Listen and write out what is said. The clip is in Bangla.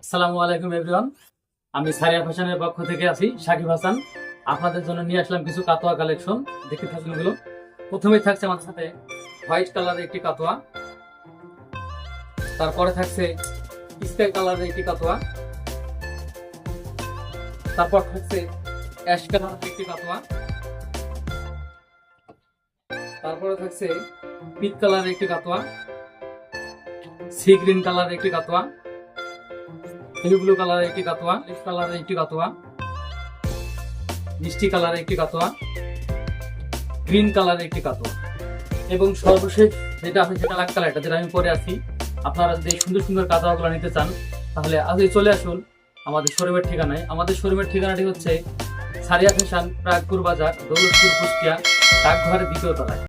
আসসালামু আলাইকুম এভরিওয়ান আমি সারিয়া ফ্যাশনের পক্ষ থেকে আছি, সাকিব হাসান। আপনাদের জন্য নিয়ে আসলাম কিছু কাতোয়া কালেকশন দেখতে এগুলো। প্রথমেই থাকছে আমার সাথে হোয়াইট কালারের একটি কাতোয়া। তারপরে থাকছে স্কাই কালারের একটি কাতোয়া। তারপর থাকছে অ্যাশ কালারের একটি কাতোয়া। তারপরে থাকছে পিট কালারের একটি কাতোয়া। সি গ্রিন কালারের একটি কাতোয়া। হেভি ব্লু কালারের একটি কাতোয়া লিফ কালারের একটি কাতোয়া মিষ্টি কালারের একটি কাতোয়া গ্রিন কালারের একটি কাতোয়া এবং সর্বশেষ যেটা আছে সেটা কালারটা যেটা আমি পরে আছি, আপনারা যদি সুন্দর সুন্দর কাতোয়াগুলো নিতে চান, তাহলে আজই চলে আসুন আমাদের শোরুমের ঠিকানায়। আমাদের শোরুমের ঠিকানাটি হচ্ছে সারিয়া ফ্যাশন প্রাগপুর বাজার, দৌলতপুর কুষ্টিয়া, ডাকঘরের দ্বিতীয় তলায়।